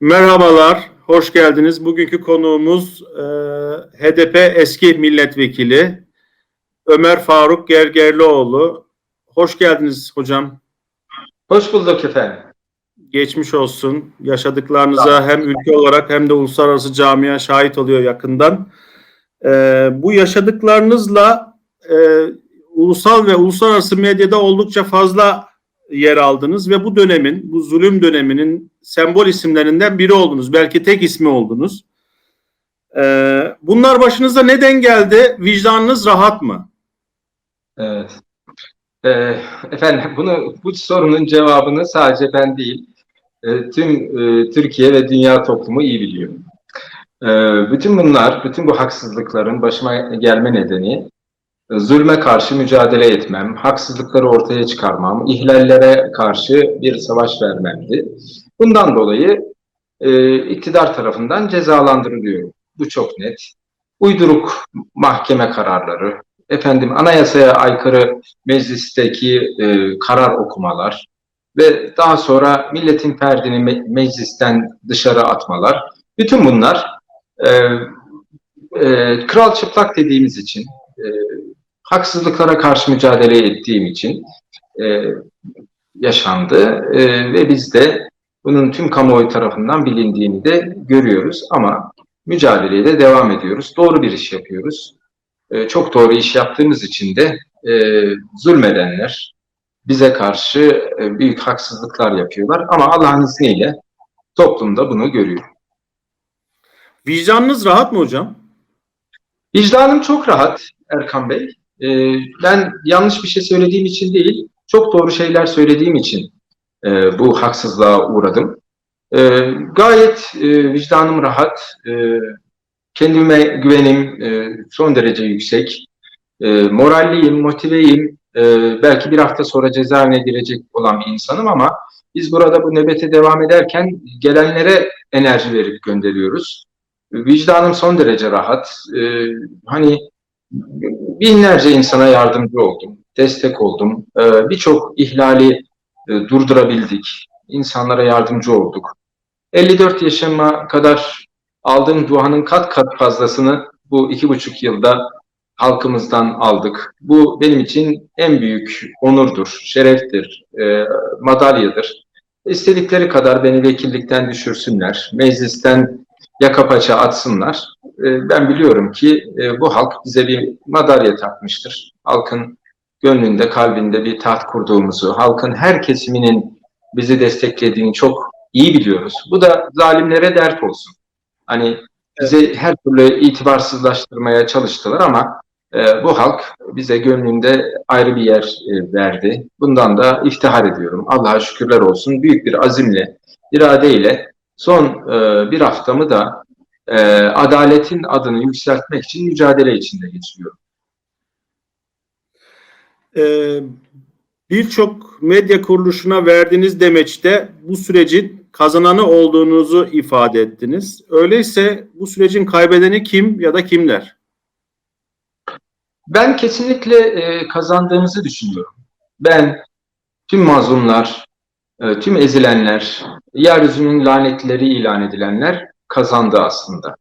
Merhabalar, hoş geldiniz. Bugünkü konuğumuz e, HDP eski milletvekili Ömer Faruk Gergerlioğlu. Hoş geldiniz hocam. Hoş bulduk efendim. Geçmiş olsun. Yaşadıklarınıza hem ülke olarak hem de uluslararası camia şahit oluyor yakından. E, bu yaşadıklarınızla e, ulusal ve uluslararası medyada oldukça fazla yer aldınız ve bu dönemin, bu zulüm döneminin sembol isimlerinden biri oldunuz. Belki tek ismi oldunuz. Ee, bunlar başınıza neden geldi? Vicdanınız rahat mı? Evet. Ee, efendim bunu bu sorunun cevabını sadece ben değil, e, tüm e, Türkiye ve dünya toplumu iyi biliyor. E, bütün bunlar, bütün bu haksızlıkların başıma gelme nedeni zulme karşı mücadele etmem, haksızlıkları ortaya çıkarmam, ihlallere karşı bir savaş vermemdi. Bundan dolayı e, iktidar tarafından cezalandırılıyorum. Bu çok net. Uyduruk mahkeme kararları, efendim anayasaya aykırı meclisteki e, karar okumalar ve daha sonra milletin ferdini me meclisten dışarı atmalar. Bütün bunlar e, e, kral çıplak dediğimiz için, e, haksızlıklara karşı mücadele ettiğim için e, yaşandı e, ve biz de bunun tüm kamuoyu tarafından bilindiğini de görüyoruz ama mücadeleye de devam ediyoruz. Doğru bir iş yapıyoruz. E, çok doğru iş yaptığımız için de e, zulmedenler bize karşı e, büyük haksızlıklar yapıyorlar ama Allah'ın izniyle toplumda bunu görüyor. Vicdanınız rahat mı hocam? Vicdanım çok rahat Erkan Bey. E, ben yanlış bir şey söylediğim için değil, çok doğru şeyler söylediğim için e, bu haksızlığa uğradım. E, gayet e, vicdanım rahat, e, kendime güvenim e, son derece yüksek, e, moralliyim, motiveyim. E, belki bir hafta sonra cezaevine girecek olan bir insanım ama biz burada bu nöbete devam ederken gelenlere enerji verip gönderiyoruz. Vicdanım son derece rahat. E, hani binlerce insana yardımcı oldum, destek oldum. E, Birçok ihlali e, durdurabildik. İnsanlara yardımcı olduk. 54 yaşıma kadar aldığım duanın kat kat fazlasını bu iki buçuk yılda halkımızdan aldık. Bu benim için en büyük onurdur, şereftir, e, madalyadır. İstedikleri kadar beni vekillikten düşürsünler, meclisten yaka paça atsınlar. E, ben biliyorum ki e, bu halk bize bir madalya takmıştır. Halkın gönlünde, kalbinde bir taht kurduğumuzu, halkın her kesiminin bizi desteklediğini çok iyi biliyoruz. Bu da zalimlere dert olsun. Hani bize her türlü itibarsızlaştırmaya çalıştılar ama e, bu halk bize gönlünde ayrı bir yer e, verdi. Bundan da iftihar ediyorum. Allah'a şükürler olsun. Büyük bir azimle, iradeyle son e, bir haftamı da e, adaletin adını yükseltmek için mücadele içinde geçiriyorum. Ee, Birçok medya kuruluşuna verdiğiniz demeçte bu sürecin kazananı olduğunuzu ifade ettiniz. Öyleyse bu sürecin kaybedeni kim ya da kimler? Ben kesinlikle e, kazandığımızı düşünüyorum. Ben tüm mazlumlar, tüm ezilenler, yeryüzünün lanetleri ilan edilenler kazandı aslında.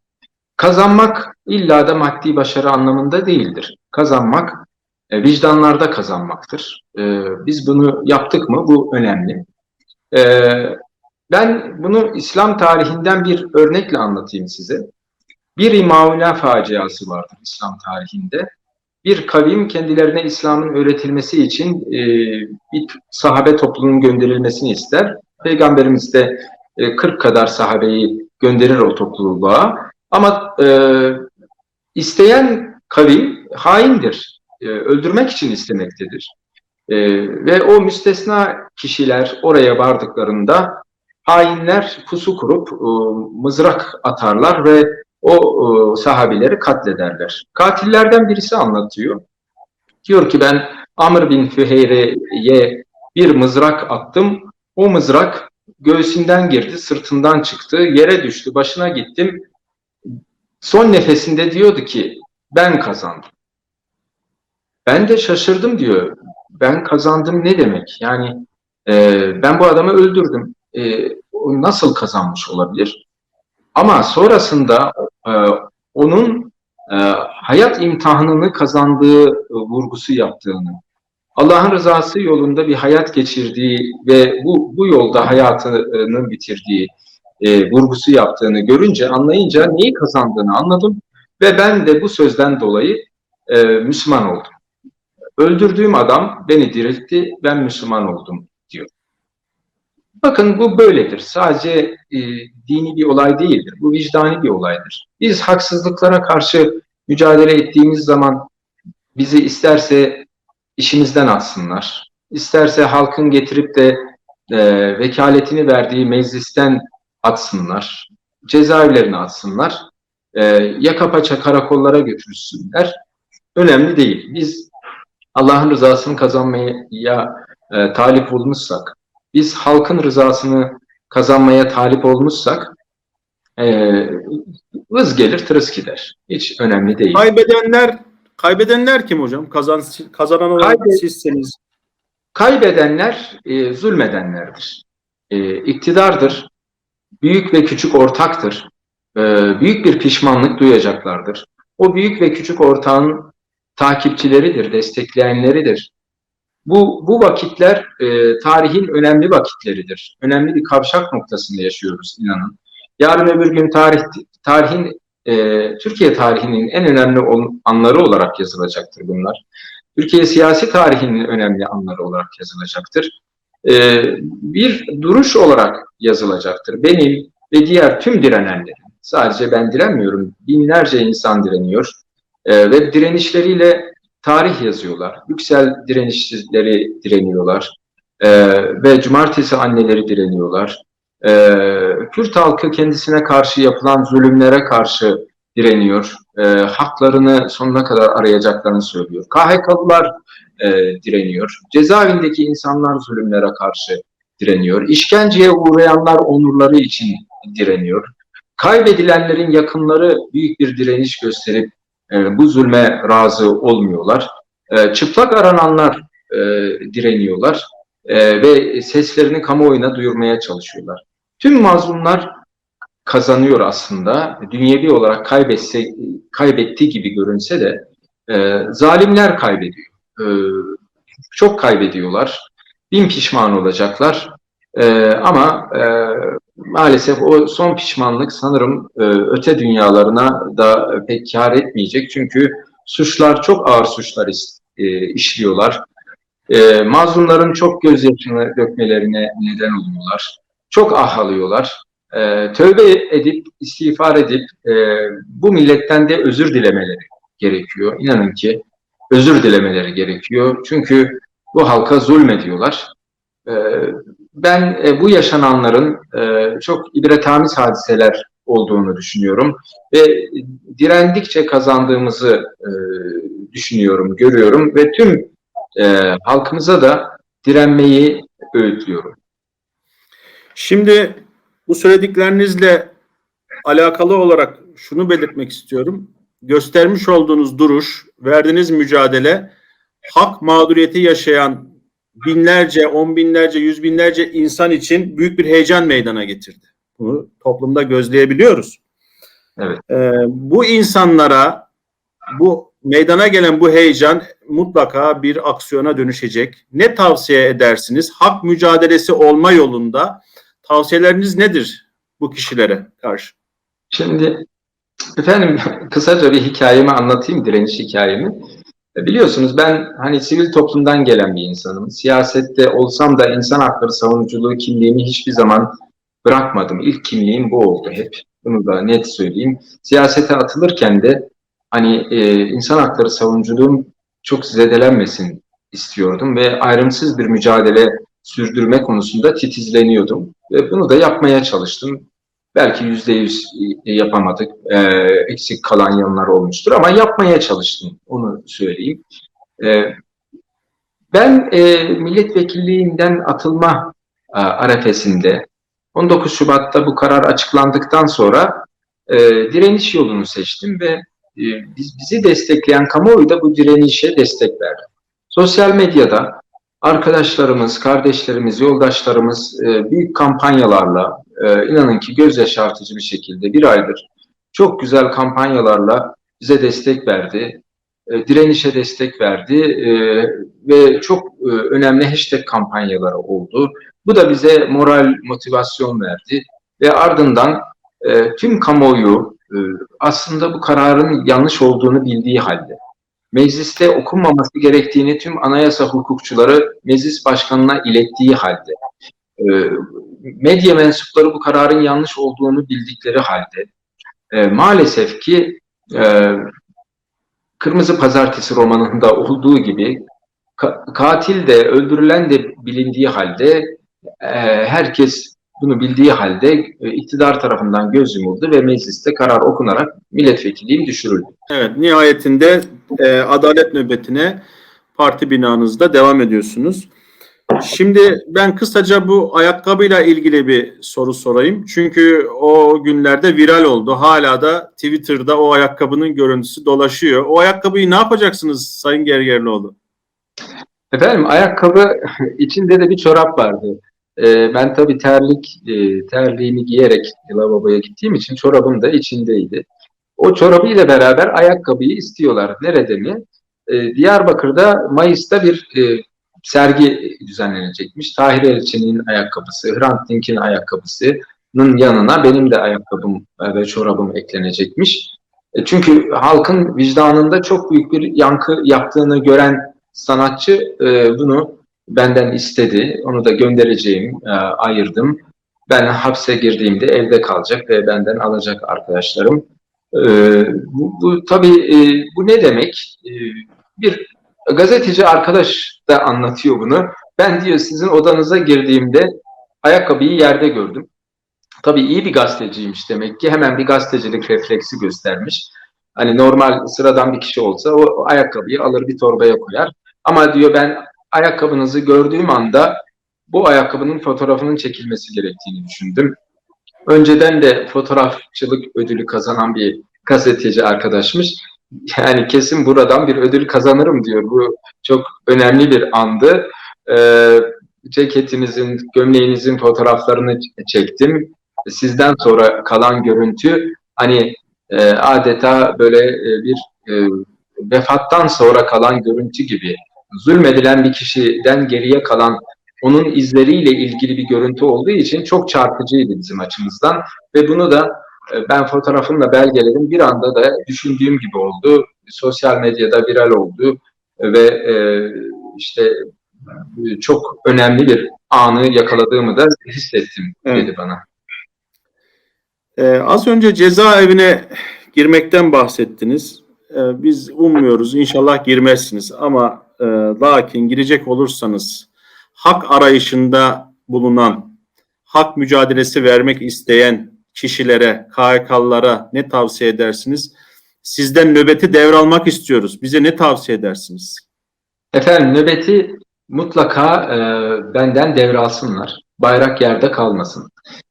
Kazanmak illa da maddi başarı anlamında değildir. Kazanmak e, vicdanlarda kazanmaktır. E, biz bunu yaptık mı? Bu önemli. E, ben bunu İslam tarihinden bir örnekle anlatayım size. Bir İmauna faciası vardır İslam tarihinde. Bir kavim kendilerine İslam'ın öğretilmesi için e, bir sahabe topluluğunun gönderilmesini ister. Peygamberimiz de e, 40 kadar sahabeyi gönderir o topluluğa. Ama e, isteyen kavim haindir. E, öldürmek için istemektedir. E, ve o müstesna kişiler oraya vardıklarında hainler pusu kurup e, mızrak atarlar ve o e, sahabileri katlederler. Katillerden birisi anlatıyor. Diyor ki ben Amr bin Füheyre'ye bir mızrak attım. O mızrak göğsünden girdi, sırtından çıktı, yere düştü, başına gittim. Son nefesinde diyordu ki ben kazandım. Ben de şaşırdım diyor. Ben kazandım ne demek? Yani e, ben bu adamı öldürdüm. E, nasıl kazanmış olabilir? Ama sonrasında e, onun e, hayat imtihanını kazandığı e, vurgusu yaptığını, Allah'ın rızası yolunda bir hayat geçirdiği ve bu, bu yolda hayatını bitirdiği e, vurgusu yaptığını görünce, anlayınca neyi kazandığını anladım ve ben de bu sözden dolayı e, Müslüman oldum. Öldürdüğüm adam beni diriltti, ben Müslüman oldum. Bakın bu böyledir. Sadece e, dini bir olay değildir. Bu vicdani bir olaydır. Biz haksızlıklara karşı mücadele ettiğimiz zaman bizi isterse işimizden atsınlar, isterse halkın getirip de e, vekaletini verdiği meclisten atsınlar, cezaevlerine atsınlar, e, yaka paça karakollara götürsünler. Önemli değil. Biz Allah'ın rızasını kazanmaya e, talip olmuşsak, biz halkın rızasını kazanmaya talip olmuşsak, e, hız gelir tırıs gider. Hiç önemli değil. Kaybedenler kaybedenler kim hocam? Kazan, kazanan olan Kaybet- sizseniz. Kaybedenler e, zulmedenlerdir. E, iktidardır. Büyük ve küçük ortaktır. E, büyük bir pişmanlık duyacaklardır. O büyük ve küçük ortağın takipçileridir, destekleyenleridir. Bu, bu vakitler e, tarihin önemli vakitleridir. Önemli bir kavşak noktasında yaşıyoruz inanın. Yarın öbür gün tarih, tarihin e, Türkiye tarihinin en önemli anları olarak yazılacaktır bunlar. Türkiye siyasi tarihinin önemli anları olarak yazılacaktır. E, bir duruş olarak yazılacaktır. Benim ve diğer tüm direnenlerin, sadece ben direnmiyorum, binlerce insan direniyor E, ve direnişleriyle tarih yazıyorlar. Yüksel direnişçileri direniyorlar E, ve cumartesi anneleri direniyorlar. E, Kürt halkı kendisine karşı yapılan zulümlere karşı direniyor. E, haklarını sonuna kadar arayacaklarını söylüyor. KHK'lılar e, direniyor. Cezaevindeki insanlar zulümlere karşı direniyor. İşkenceye uğrayanlar onurları için direniyor. Kaybedilenlerin yakınları büyük bir direniş gösterip e, bu zulme razı olmuyorlar. E, çıplak arananlar e, direniyorlar e, ve seslerini kamuoyuna duyurmaya çalışıyorlar. Tüm mazlumlar kazanıyor aslında. Dünyevi olarak kaybetse, kaybettiği gibi görünse de e, zalimler kaybediyor. E, çok kaybediyorlar. Bin pişman olacaklar. E, ama e, maalesef o son pişmanlık sanırım e, öte dünyalarına da pek kar etmeyecek. Çünkü suçlar çok ağır suçlar e, işliyorlar. E, mazlumların çok gözyaşını dökmelerine neden oluyorlar. Çok ah alıyorlar e, tövbe edip, istiğfar edip e, bu milletten de özür dilemeleri gerekiyor. İnanın ki özür dilemeleri gerekiyor. Çünkü bu halka zulmediyorlar. E, ben e, bu yaşananların e, çok ibretamiz hadiseler olduğunu düşünüyorum ve direndikçe kazandığımızı e, düşünüyorum, görüyorum ve tüm e, halkımıza da direnmeyi öğütlüyorum. Şimdi bu söylediklerinizle alakalı olarak şunu belirtmek istiyorum. Göstermiş olduğunuz duruş, verdiğiniz mücadele hak mağduriyeti yaşayan binlerce, on binlerce, yüz binlerce insan için büyük bir heyecan meydana getirdi. Bunu toplumda gözleyebiliyoruz. Evet. Ee, bu insanlara bu meydana gelen bu heyecan mutlaka bir aksiyona dönüşecek. Ne tavsiye edersiniz? Hak mücadelesi olma yolunda tavsiyeleriniz nedir bu kişilere karşı? Şimdi efendim kısaca bir hikayemi anlatayım, direniş hikayemi. E, Biliyorsunuz ben hani sivil toplumdan gelen bir insanım. Siyasette olsam da insan hakları savunuculuğu kimliğimi hiçbir zaman bırakmadım. İlk kimliğim bu oldu hep. Bunu da net söyleyeyim. Siyasete atılırken de hani e, insan hakları savunuculuğum çok zedelenmesin istiyordum ve ayrımsız bir mücadele sürdürme konusunda titizleniyordum. Ve bunu da yapmaya çalıştım. Belki yüzde yüz yapamadık. E, eksik kalan yanlar olmuştur ama yapmaya çalıştım. Onu söyleyeyim. E, ben e, milletvekilliğinden atılma e, arefesinde 19 Şubat'ta bu karar açıklandıktan sonra e, direniş yolunu seçtim ve e, biz, bizi destekleyen kamuoyu da bu direnişe destek verdi. Sosyal medyada arkadaşlarımız, kardeşlerimiz, yoldaşlarımız e, büyük kampanyalarla, e, inanın ki göz yaşartıcı bir şekilde bir aydır çok güzel kampanyalarla bize destek verdi. E, direnişe destek verdi e, ve çok e, önemli hashtag kampanyaları oldu. Bu da bize moral, motivasyon verdi ve ardından e, tüm kamuoyu e, aslında bu kararın yanlış olduğunu bildiği halde mecliste okunmaması gerektiğini tüm anayasa hukukçuları meclis başkanına ilettiği halde medya mensupları bu kararın yanlış olduğunu bildikleri halde e, maalesef ki e, Kırmızı Pazartesi romanında olduğu gibi ka- katil de öldürülen de bilindiği halde e, herkes bunu bildiği halde iktidar tarafından göz yumuldu ve mecliste karar okunarak milletvekilliğim düşürüldü. Evet, nihayetinde e, adalet nöbetine parti binanızda devam ediyorsunuz. Şimdi ben kısaca bu ayakkabıyla ilgili bir soru sorayım. Çünkü o günlerde viral oldu. Hala da Twitter'da o ayakkabının görüntüsü dolaşıyor. O ayakkabıyı ne yapacaksınız Sayın Gergerlioğlu? Efendim ayakkabı içinde de bir çorap vardı. Ee, ben tabii terlik e, terliğimi giyerek lavaboya gittiğim için çorabım da içindeydi. O çorabı ile beraber ayakkabıyı istiyorlar. Nerede mi? Ee, Diyarbakır'da Mayıs'ta bir e, sergi düzenlenecekmiş. Tahir Elçi'nin ayakkabısı, Hrant Dink'in ayakkabısının yanına benim de ayakkabım ve çorabım eklenecekmiş. E, çünkü halkın vicdanında çok büyük bir yankı yaptığını gören sanatçı e, bunu benden istedi. Onu da göndereceğim, e, ayırdım. Ben hapse girdiğimde evde kalacak ve benden alacak arkadaşlarım. E, bu, bu tabii bu ne demek? Bir gazeteci arkadaş da anlatıyor bunu. Ben diyor sizin odanıza girdiğimde ayakkabıyı yerde gördüm. Tabii iyi bir gazeteciymiş demek ki. Hemen bir gazetecilik refleksi göstermiş. Hani normal sıradan bir kişi olsa o ayakkabıyı alır bir torbaya koyar. Ama diyor ben ayakkabınızı gördüğüm anda bu ayakkabının fotoğrafının çekilmesi gerektiğini düşündüm. Önceden de fotoğrafçılık ödülü kazanan bir gazeteci arkadaşmış. Yani kesin buradan bir ödül kazanırım diyor. Bu çok önemli bir andı. Ee, ceketinizin, gömleğinizin fotoğraflarını çektim. Sizden sonra kalan görüntü hani e, adeta böyle e, bir e, vefattan sonra kalan görüntü gibi zulmedilen bir kişiden geriye kalan onun izleriyle ilgili bir görüntü olduğu için çok çarpıcıydı bizim açımızdan ve bunu da ben fotoğrafımla belgeledim. Bir anda da düşündüğüm gibi oldu. Sosyal medyada viral oldu ve e, işte çok önemli bir anı yakaladığımı da hissettim Evet. dedi bana. Ee, az önce cezaevine girmekten bahsettiniz. Ee, biz ummuyoruz. İnşallah girmezsiniz. Ama e, lakin girecek olursanız hak arayışında bulunan, hak mücadelesi vermek isteyen kişilere, KHK'lılara ne tavsiye edersiniz? Sizden nöbeti devralmak istiyoruz. Bize ne tavsiye edersiniz? Efendim nöbeti mutlaka e, benden devralsınlar. Bayrak yerde kalmasın.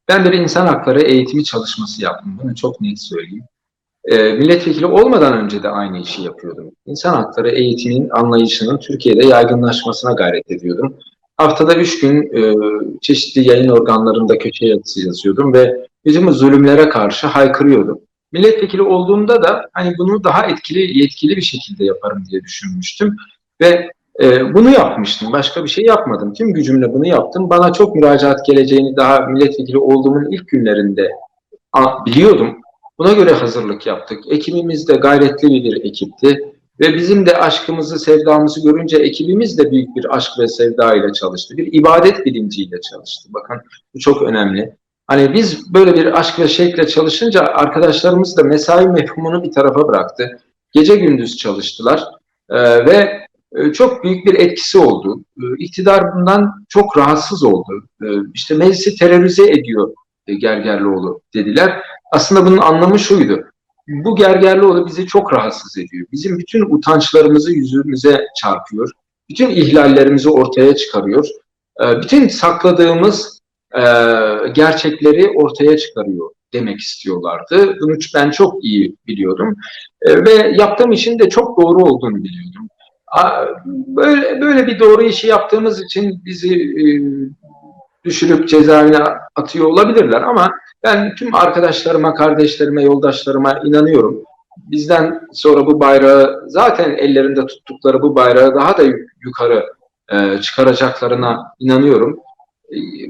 Ben bir insan hakları eğitimi çalışması yaptım. Bunu çok net söyleyeyim. E, milletvekili olmadan önce de aynı işi yapıyordum. İnsan hakları eğitiminin anlayışının Türkiye'de yaygınlaşmasına gayret ediyordum. Haftada üç gün e, çeşitli yayın organlarında köşe yazısı yazıyordum ve bizim zulümlere karşı haykırıyordum. Milletvekili olduğumda da hani bunu daha etkili, yetkili bir şekilde yaparım diye düşünmüştüm. Ve e, bunu yapmıştım. Başka bir şey yapmadım. Tüm gücümle bunu yaptım. Bana çok müracaat geleceğini daha milletvekili olduğumun ilk günlerinde biliyordum. Buna göre hazırlık yaptık. Ekibimiz de gayretli bir ekipti. Ve bizim de aşkımızı, sevdamızı görünce ekibimiz de büyük bir aşk ve sevda ile çalıştı. Bir ibadet bilinciyle çalıştı. Bakın bu çok önemli. Hani biz böyle bir aşk ve şevkle çalışınca arkadaşlarımız da mesai mefhumunu bir tarafa bıraktı. Gece gündüz çalıştılar Ee, ve e, çok büyük bir etkisi oldu. E, İktidar bundan çok rahatsız oldu. E, İşte meclisi terörize ediyor e, Gergerlioğlu dediler. Aslında bunun anlamı şuydu. Bu Gergerlioğlu bizi çok rahatsız ediyor. Bizim bütün utançlarımızı yüzümüze çarpıyor. Bütün ihlallerimizi ortaya çıkarıyor. Bütün sakladığımız e, gerçekleri ortaya çıkarıyor demek istiyorlardı. Bunu ben çok iyi biliyordum. E, Ve yaptığım işin de çok doğru olduğunu biliyordum. A- Böyle, böyle bir doğru işi yaptığımız için bizi e, düşürüp cezaevine atıyor olabilirler ama ben tüm arkadaşlarıma, kardeşlerime, yoldaşlarıma inanıyorum. Bizden sonra bu bayrağı zaten ellerinde tuttukları bu bayrağı daha da yukarı e, çıkaracaklarına inanıyorum.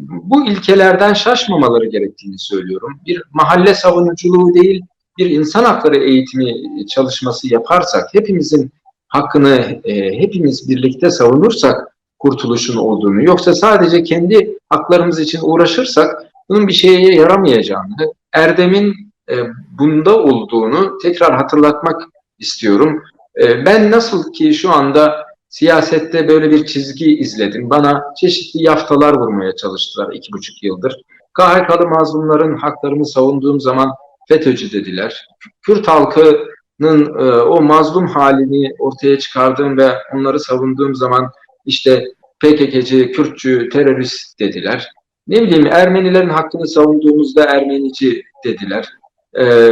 Bu ilkelerden şaşmamaları gerektiğini söylüyorum. Bir mahalle savunuculuğu değil, bir insan hakları eğitimi çalışması yaparsak, hepimizin hakkını e, hepimiz birlikte savunursak kurtuluşun olduğunu, yoksa sadece kendi haklarımız için uğraşırsak bunun bir şeye yaramayacağını, Erdem'in e, bunda olduğunu tekrar hatırlatmak istiyorum. E, ben nasıl ki şu anda siyasette böyle bir çizgi izledim. Bana çeşitli yaftalar vurmaya çalıştılar iki buçuk yıldır. KHK'lı mazlumların haklarını savunduğum zaman FETÖ'cü dediler. Kürt halkının e, o mazlum halini ortaya çıkardığım ve onları savunduğum zaman işte PKK'cı, Kürtçü, terörist dediler. Ne bileyim Ermenilerin hakkını savunduğumuzda Ermenici dediler. Ee,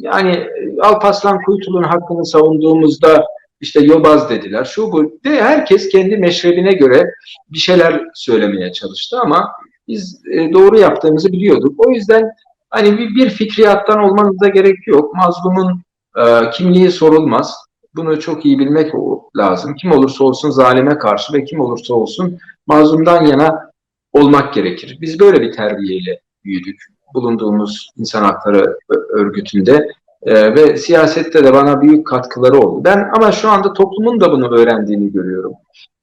yani Alparslan Kuytul'un hakkını savunduğumuzda işte yobaz dediler. Şu bu. De herkes kendi meşrebine göre bir şeyler söylemeye çalıştı ama biz e, doğru yaptığımızı biliyorduk. O yüzden hani bir, bir fikriyattan olmanıza gerek yok. Mazlumun e, kimliği sorulmaz. Bunu çok iyi bilmek lazım. Kim olursa olsun zalime karşı ve kim olursa olsun mazlumdan yana olmak gerekir. Biz böyle bir terbiyeyle büyüdük. Bulunduğumuz insan hakları örgütünde e, ve siyasette de bana büyük katkıları oldu. Ben ama şu anda toplumun da bunu öğrendiğini görüyorum.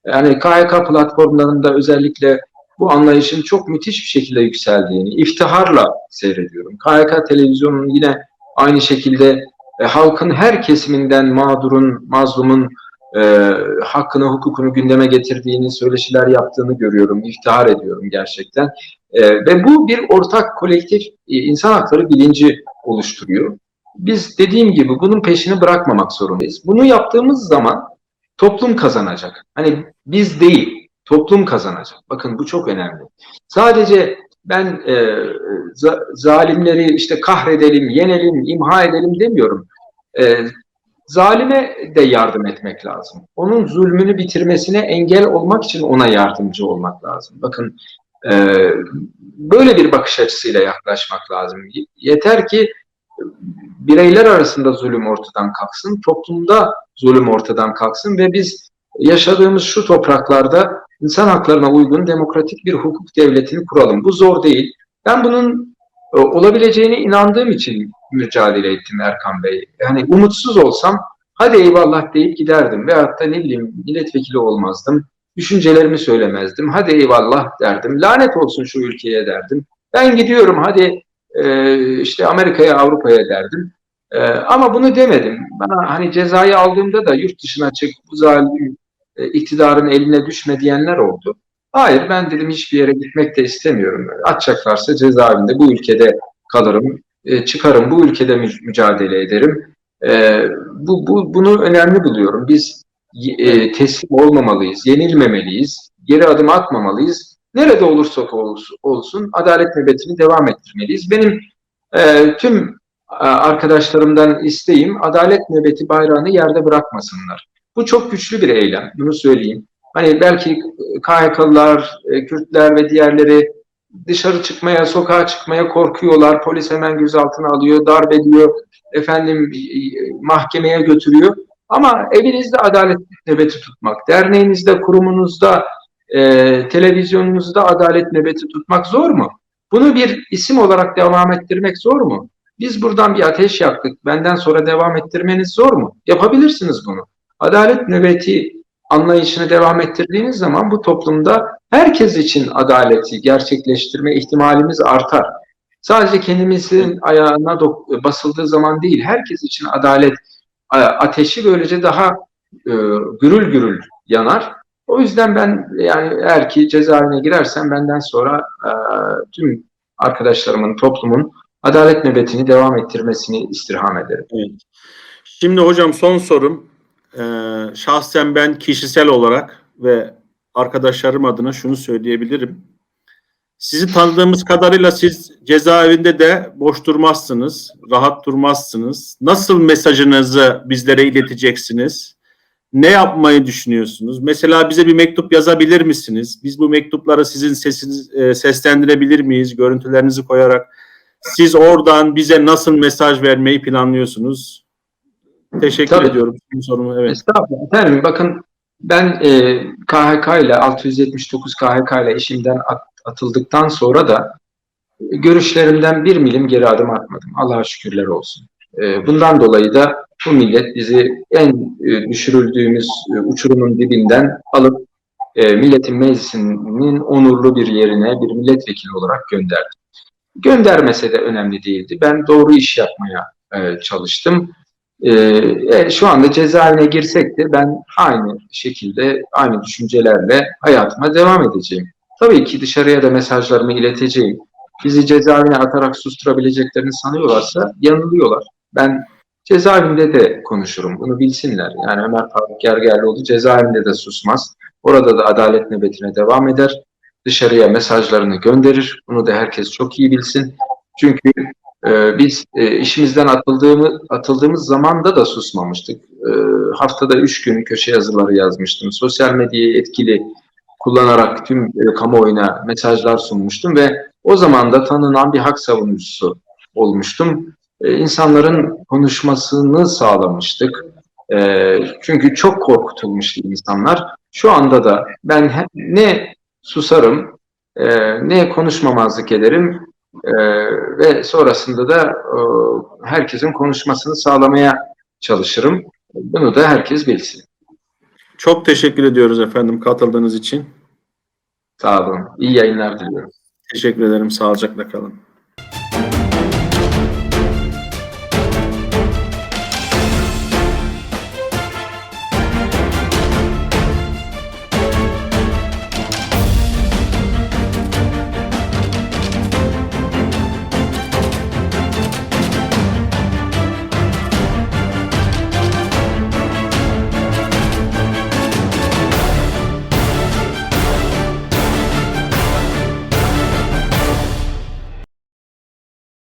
Yani KYK platformlarında özellikle bu anlayışın çok müthiş bir şekilde yükseldiğini iftiharla seyrediyorum. KYK televizyonunun yine aynı şekilde e, halkın her kesiminden mağdurun, mazlumun e, hakkını, hukukunu gündeme getirdiğini, söyleşiler yaptığını görüyorum, iftihar ediyorum gerçekten. E, ve bu bir ortak kolektif e, insan hakları bilinci oluşturuyor. Biz dediğim gibi bunun peşini bırakmamak zorundayız. Bunu yaptığımız zaman toplum kazanacak. Hani biz değil, toplum kazanacak. Bakın bu çok önemli. Sadece ben e, za, zalimleri işte kahredelim, yenelim, imha edelim demiyorum. E, zalime de yardım etmek lazım. Onun zulmünü bitirmesine engel olmak için ona yardımcı olmak lazım. Bakın e, böyle bir bakış açısıyla yaklaşmak lazım. Yeter ki bireyler arasında zulüm ortadan kalksın, toplumda zulüm ortadan kalksın ve biz yaşadığımız şu topraklarda insan haklarına uygun demokratik bir hukuk devletini kuralım. Bu zor değil. Ben bunun e, olabileceğine inandığım için mücadele ettim Erkan Bey. Yani umutsuz olsam hadi eyvallah deyip giderdim. Veyahut da ne bileyim milletvekili olmazdım. Düşüncelerimi söylemezdim. Hadi eyvallah derdim. Lanet olsun şu ülkeye derdim. Ben gidiyorum hadi e, işte Amerika'ya Avrupa'ya derdim. E, ama bunu demedim. Bana hani cezayı aldığımda da yurt dışına çık bu zalim e, iktidarın eline düşme diyenler oldu. Hayır ben dedim hiçbir yere gitmek de istemiyorum. Atacaklarsa cezaevinde bu ülkede kalırım, e, çıkarım, bu ülkede mü mücadele ederim. E, bu, bu, bunu önemli buluyorum. Biz e, teslim olmamalıyız, yenilmemeliyiz, geri adım atmamalıyız. Nerede olursak olsun adalet nöbetini devam ettirmeliyiz. Benim e, tüm arkadaşlarımdan isteğim adalet nöbeti bayrağını yerde bırakmasınlar. Bu çok güçlü bir eylem, bunu söyleyeyim. Hani belki KHK'lılar, e, Kürtler ve diğerleri dışarı çıkmaya, sokağa çıkmaya korkuyorlar. Polis hemen gözaltına alıyor, darp ediyor, efendim e, mahkemeye götürüyor. Ama evinizde adalet nöbeti tutmak, derneğinizde, kurumunuzda, e, televizyonunuzda adalet nöbeti tutmak zor mu? Bunu bir isim olarak devam ettirmek zor mu? Biz buradan bir ateş yaktık, benden sonra devam ettirmeniz zor mu? Yapabilirsiniz bunu. Adalet nöbeti anlayışını devam ettirdiğiniz zaman bu toplumda herkes için adaleti gerçekleştirme ihtimalimiz artar. Sadece kendimizin ayağına basıldığı zaman değil, herkes için adalet ateşi böylece daha e, gürül gürül yanar. O yüzden ben yani eğer ki cezaevine girersem benden sonra e, tüm arkadaşlarımın, toplumun adalet nöbetini devam ettirmesini istirham ederim. Evet. Şimdi hocam son sorum. Ee, şahsen ben kişisel olarak ve arkadaşlarım adına şunu söyleyebilirim. Sizi tanıdığımız kadarıyla siz cezaevinde de boş durmazsınız, rahat durmazsınız. Nasıl mesajınızı bizlere ileteceksiniz? Ne yapmayı düşünüyorsunuz? Mesela bize bir mektup yazabilir misiniz? Biz bu mektupları sizin sesiniz e, seslendirebilir miyiz? Görüntülerinizi koyarak. Siz oradan bize nasıl mesaj vermeyi planlıyorsunuz? Teşekkür Tabii. ediyorum. Sorumu evet. Estağfurullah. Efendim bakın ben e, KHK ile 679 KHK ile işimden at- atıldıktan sonra da e, görüşlerimden bir milim geri adım atmadım. Allah'a şükürler olsun. E, bundan dolayı da bu millet bizi en e, düşürüldüğümüz e, uçurumun dibinden alıp e, milletin meclisinin onurlu bir yerine bir milletvekili olarak gönderdi. Göndermese de önemli değildi. Ben doğru iş yapmaya çalıştım. E, şu anda cezaevine girsek de ben aynı şekilde, aynı düşüncelerle hayatıma devam edeceğim. Tabii ki dışarıya da mesajlarımı ileteceğim. Bizi cezaevine atarak susturabileceklerini sanıyorlarsa yanılıyorlar. Ben cezaevinde de konuşurum, bunu bilsinler. Yani Ömer Faruk Gergerlioğlu cezaevinde de susmaz. Orada da adalet nöbetine devam eder. Dışarıya mesajlarını gönderir. Bunu da herkes çok iyi bilsin. Çünkü ee, biz e, işimizden atıldığımız, atıldığımız zamanda da susmamıştık. Ee, haftada üç gün köşe yazıları yazmıştım. Sosyal medyayı etkili kullanarak tüm e, kamuoyuna mesajlar sunmuştum ve o zaman da tanınan bir hak savunucusu olmuştum. Ee, insanların konuşmasını sağlamıştık. Ee, çünkü çok korkutulmuştu insanlar. Şu anda da ben he- ne susarım, e, ne konuşmamazlık ederim, ee, ve sonrasında da e, herkesin konuşmasını sağlamaya çalışırım. Bunu da herkes bilsin. Çok teşekkür ediyoruz efendim katıldığınız için. Sağ olun. İyi yayınlar diliyorum. Teşekkür ederim. Sağlıcakla kalın.